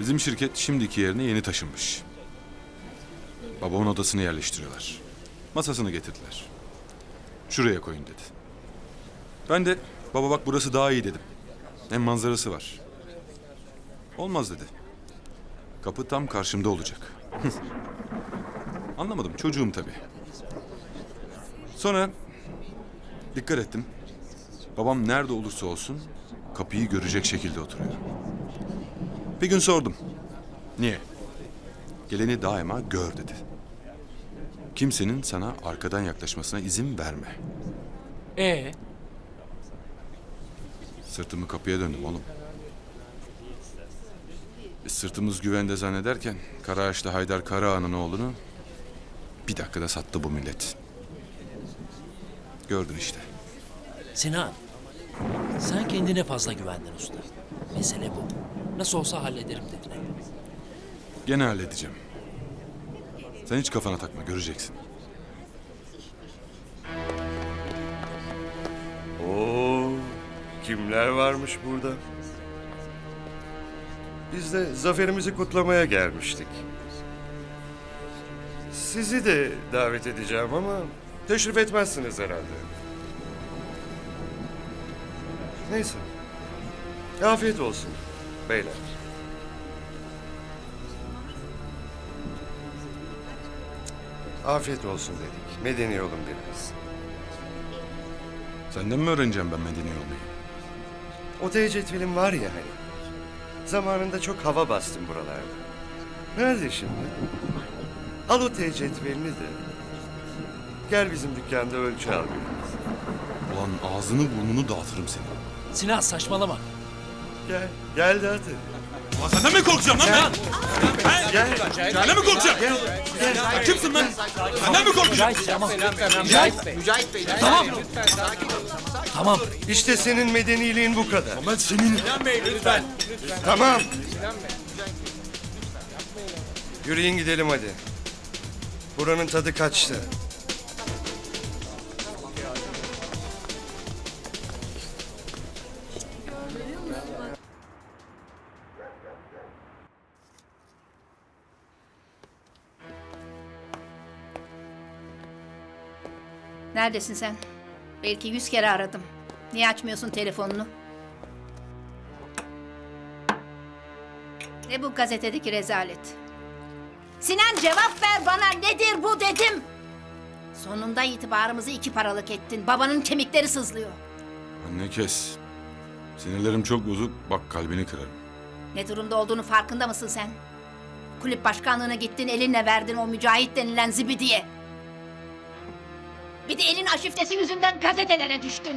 Bizim şirket şimdiki yerine yeni taşınmış. Babamın odasını yerleştiriyorlar. Masasını getirdiler. Şuraya koyun dedi. Ben de baba bak burası daha iyi dedim. Hem manzarası var. Olmaz dedi. Kapı tam karşımda olacak. Anlamadım çocuğum tabii. Sonra dikkat ettim. Babam nerede olursa olsun kapıyı görecek şekilde oturuyor. Bir gün sordum. Niye? Geleni daima gör dedi. Kimsenin sana arkadan yaklaşmasına izin verme. Ee, Sırtımı kapıya döndüm oğlum. Biz sırtımız güvende zannederken Karaağaçlı Haydar Karaağa'nın oğlunu bir dakikada sattı bu millet. Gördün işte. Sinan. Sen kendine fazla güvendin usta. Mesele bu. Nasıl olsa hallederim dedin hep. Gene halledeceğim. Sen hiç kafana takma göreceksin. Oo, kimler varmış burada? Biz de zaferimizi kutlamaya gelmiştik. Sizi de davet edeceğim ama teşrif etmezsiniz herhalde. Neyse. Afiyet olsun beyler. Afiyet olsun dedik. Medeni olun biraz. Senden mi öğreneceğim ben medeni olmayı? O T cetvelin var ya hani. Zamanında çok hava bastım buralarda. Nerede şimdi? Al o T cetvelini de. Gel bizim dükkanda ölçü al biraz. Ulan ağzını burnunu dağıtırım seni. Sinan saçmalama. Gel. Gel de hadi. Ulan senden mi korkacağım lan ben? Gel. Senden mi korkacağım? Gel. Kimsin lan? Senden mi korkacağım? Mücahit tamam. Mücahit. Tamam. Tamam. İşte senin medeniliğin bu kadar. Ben senin... Tamam. Yürüyün gidelim hadi. Buranın tadı kaçtı. Neredesin sen? Belki yüz kere aradım. Niye açmıyorsun telefonunu? Ne bu gazetedeki rezalet? Sinan cevap ver bana nedir bu dedim. Sonunda itibarımızı iki paralık ettin. Babanın kemikleri sızlıyor. Anne kes. Sinirlerim çok bozuk. Bak kalbini kırarım. Ne durumda olduğunu farkında mısın sen? Kulüp başkanlığına gittin elinle verdin o mücahit denilen zibidiye. Bir de elin aşiftesi yüzünden gazetelere düştün.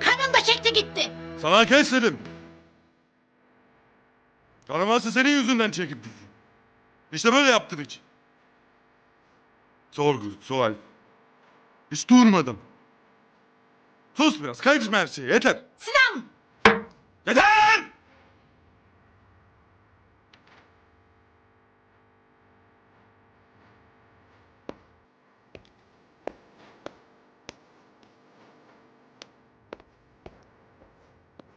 Kanın da çekti gitti. Sana kes dedim. Kanaması senin yüzünden çekip gitti. İşte böyle yaptım hiç. Sorgu, sual. Hiç durmadım. Sus biraz, kaçma her şeyi, yeter. Sinan! Yeter!